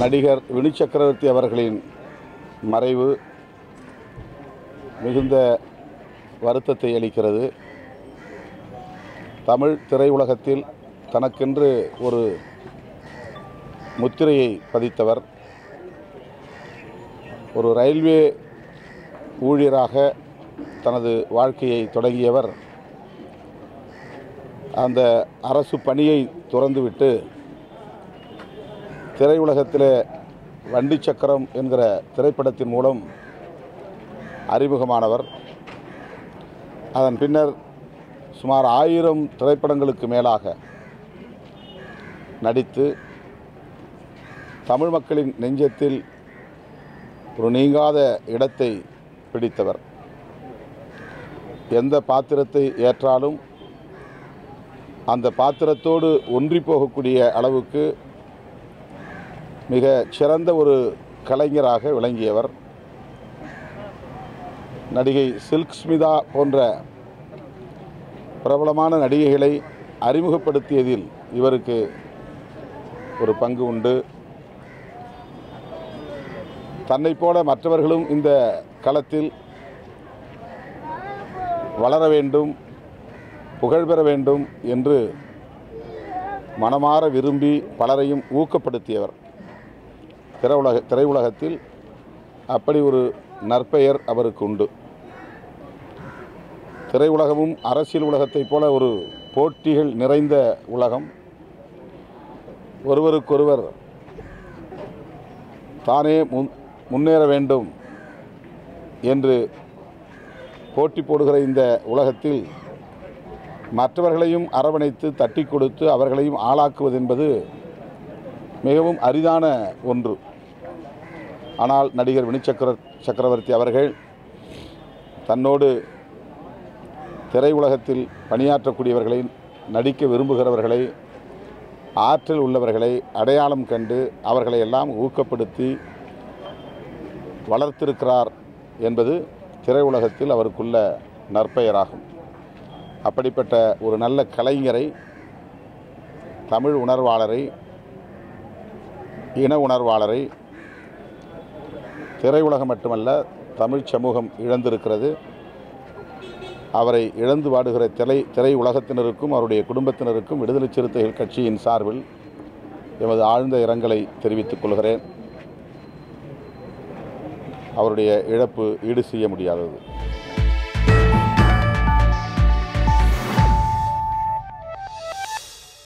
நடிகர் வினு சக்கரவர்த்தி அவர்களின் மறைவு மிகுந்த வருத்தத்தை அளிக்கிறது. தமிழ் திரையுலகத்தில் தனக்கென்று ஒரு முத்திரையை பதித்தவர் ஒரு ரயில்வே ஊழியராக தனது வாழ்க்கையை தொடங்கியவர். அந்த அரசு பணியை துறந்துவிட்டு திரையுலகத்தில் வண்டி சக்கரம் என்கிற திரைப்படத்தின் மூலம் அறிமுகமானவர். அதன் பின்னர் சுமார் ஆயிரம் திரைப்படங்களுக்கு மேலாக நடித்து தமிழ் மக்களின் நெஞ்சத்தில் ஒரு நீங்காத இடத்தை பிடித்தவர். எந்த பாத்திரத்தை ஏற்றாலும் அந்த பாத்திரத்தோடு ஒன்றி போகக்கூடிய அளவுக்கு மிக சிறந்த ஒரு கலைஞராக விளங்கியவர். நடிகை சில்க் ஸ்மிதா போன்ற பிரபலமான நடிகைகளை அறிமுகப்படுத்தியதில் இவருக்கு ஒரு பங்கு உண்டு. தன்னை போல மற்றவர்களும் இந்த களத்தில் வளர வேண்டும் புகழ் பெற வேண்டும் என்று மனமாற விரும்பி பலரையும் ஊக்கப்படுத்தியவர். திரையுலக திரையுலகத்தில் அப்படி ஒரு நற்பெயர் அவருக்கு உண்டு. திரையுலகமும் அரசியல் உலகத்தைப் போல ஒரு போட்டிகள் நிறைந்த உலகம். ஒருவருக்கொருவர் தானே முன் முன்னேற வேண்டும் என்று போட்டி போடுகிற இந்த உலகத்தில் மற்றவர்களையும் அரவணைத்து தட்டி கொடுத்து அவர்களையும் ஆளாக்குவது என்பது மிகவும் அரிதான ஒன்று. ஆனால் நடிகர் வினிச்சக்கர சக்கர சக்கரவர்த்தி அவர்கள் தன்னோடு திரையுலகத்தில் பணியாற்றக்கூடியவர்களை நடிக்க விரும்புகிறவர்களை ஆற்றல் உள்ளவர்களை அடையாளம் கண்டு அவர்களை எல்லாம் ஊக்கப்படுத்தி வளர்த்திருக்கிறார் என்பது திரையுலகத்தில் அவருக்குள்ள நற்பெயராகும். அப்படிப்பட்ட ஒரு நல்ல கலைஞரை தமிழ் உணர்வாளரை இன உணர்வாளரை திரையுலகம் மட்டுமல்ல தமிழ் சமூகம் இழந்திருக்கிறது. அவரை இழந்து வாடுகிற திரை திரை உலகத்தினருக்கும் அவருடைய குடும்பத்தினருக்கும் விடுதலை சிறுத்தைகள் கட்சியின் சார்பில் எமது ஆழ்ந்த இரங்கலை தெரிவித்துக் கொள்கிறேன். அவருடைய இழப்பு ஈடு செய்ய முடியாதது.